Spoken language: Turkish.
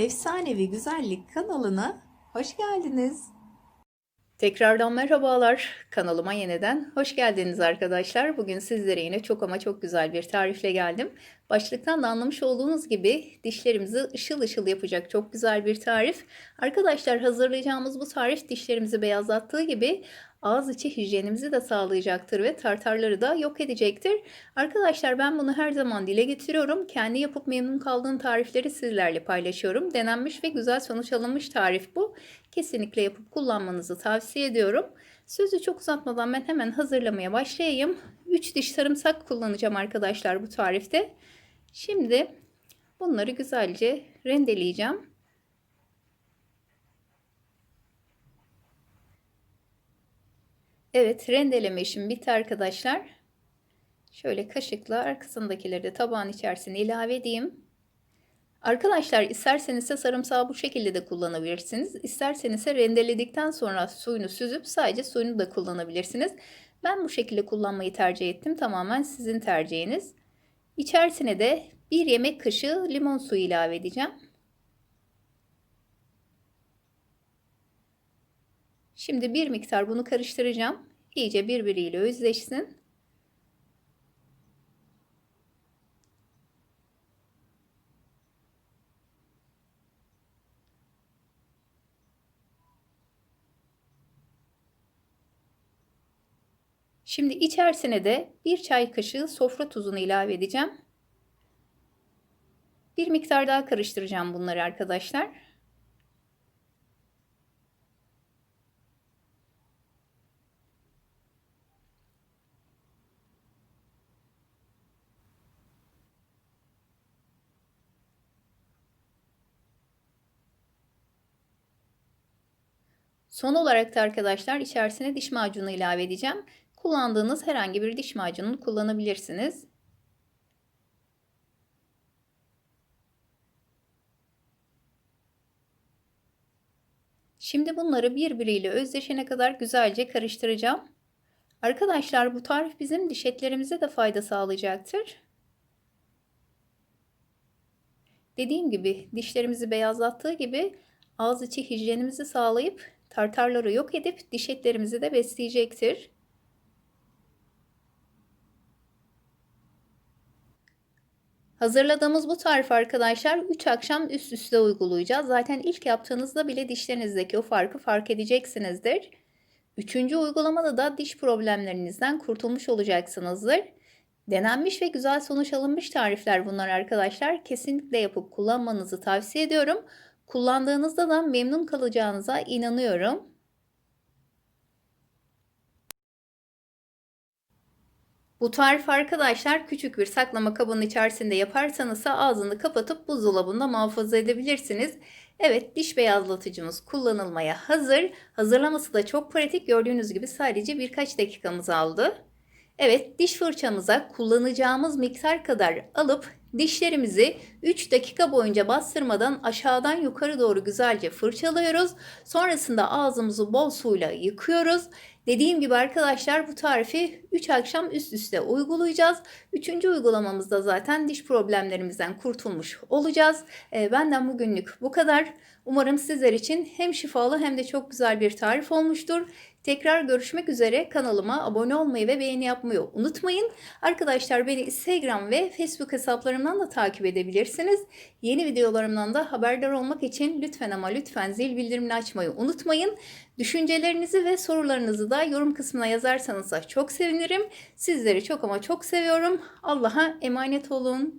Efsanevi Güzellik kanalına hoş geldiniz. Tekrardan merhabalar. Kanalıma yeniden hoş geldiniz arkadaşlar. Bugün sizlere yine çok ama çok güzel bir tarifle geldim. Başlıktan da anlamış olduğunuz gibi dişlerimizi ışıl ışıl yapacak çok güzel bir tarif. Arkadaşlar hazırlayacağımız bu tarif dişlerimizi beyazlattığı gibi ağız içi hijyenimizi de sağlayacaktır ve tartarları da yok edecektir. Arkadaşlar ben bunu her zaman dile getiriyorum. Kendi yapıp memnun kaldığım tarifleri sizlerle paylaşıyorum. Denenmiş ve güzel sonuç alınmış tarif bu. Kesinlikle yapıp kullanmanızı tavsiye ediyorum. Sözü çok uzatmadan ben hemen hazırlamaya başlayayım. 3 diş sarımsak kullanacağım arkadaşlar bu tarifte. Şimdi bunları güzelce rendeleyeceğim. Evet rendeleme işim bitti arkadaşlar. Şöyle kaşıkla arkasındakileri de tabağın içerisine ilave edeyim. Arkadaşlar isterseniz de sarımsağı bu şekilde de kullanabilirsiniz. İsterseniz de rendeledikten sonra suyunu süzüp sadece suyunu da kullanabilirsiniz. Ben bu şekilde kullanmayı tercih ettim. Tamamen sizin tercihiniz. İçerisine de bir yemek kaşığı limon suyu ilave edeceğim. Şimdi bir miktar bunu karıştıracağım. İyice birbiriyle özleşsin. Şimdi içerisine de bir çay kaşığı sofra tuzunu ilave edeceğim. Bir miktar daha karıştıracağım bunları arkadaşlar. Son olarak da arkadaşlar içerisine diş macunu ilave edeceğim. Kullandığınız herhangi bir diş macununu kullanabilirsiniz. Şimdi bunları birbiriyle özdeşene kadar güzelce karıştıracağım. Arkadaşlar bu tarif bizim diş etlerimize de fayda sağlayacaktır. Dediğim gibi dişlerimizi beyazlattığı gibi ağız içi hijyenimizi sağlayıp tartarları yok edip diş etlerimizi de besleyecektir. Hazırladığımız bu tarif arkadaşlar 3 akşam üst üste uygulayacağız. Zaten ilk yaptığınızda bile dişlerinizdeki o farkı fark edeceksinizdir. Üçüncü uygulamada da diş problemlerinizden kurtulmuş olacaksınızdır. Denenmiş ve güzel sonuç alınmış tarifler bunlar arkadaşlar. Kesinlikle yapıp kullanmanızı tavsiye ediyorum. Kullandığınızda da memnun kalacağınıza inanıyorum. Bu tarif arkadaşlar küçük bir saklama kabının içerisinde yaparsanız ağzını kapatıp buzdolabında muhafaza edebilirsiniz. Evet diş beyazlatıcımız kullanılmaya hazır. Hazırlaması da çok pratik gördüğünüz gibi sadece birkaç dakikamız aldı. Evet diş fırçamıza kullanacağımız miktar kadar alıp dişlerimizi 3 dakika boyunca bastırmadan aşağıdan yukarı doğru güzelce fırçalıyoruz. Sonrasında ağzımızı bol suyla yıkıyoruz. Dediğim gibi arkadaşlar bu tarifi 3 akşam üst üste uygulayacağız. Üçüncü uygulamamızda zaten diş problemlerimizden kurtulmuş olacağız. E, benden bugünlük bu kadar. Umarım sizler için hem şifalı hem de çok güzel bir tarif olmuştur. Tekrar görüşmek üzere. Kanalıma abone olmayı ve beğeni yapmayı unutmayın. Arkadaşlar beni Instagram ve Facebook hesaplarımdan da takip edebilirsiniz. Yeni videolarımdan da haberdar olmak için lütfen ama lütfen zil bildirimini açmayı unutmayın. Düşüncelerinizi ve sorularınızı da yorum kısmına yazarsanız da çok sevinirim. Sizleri çok ama çok seviyorum. Allah'a emanet olun.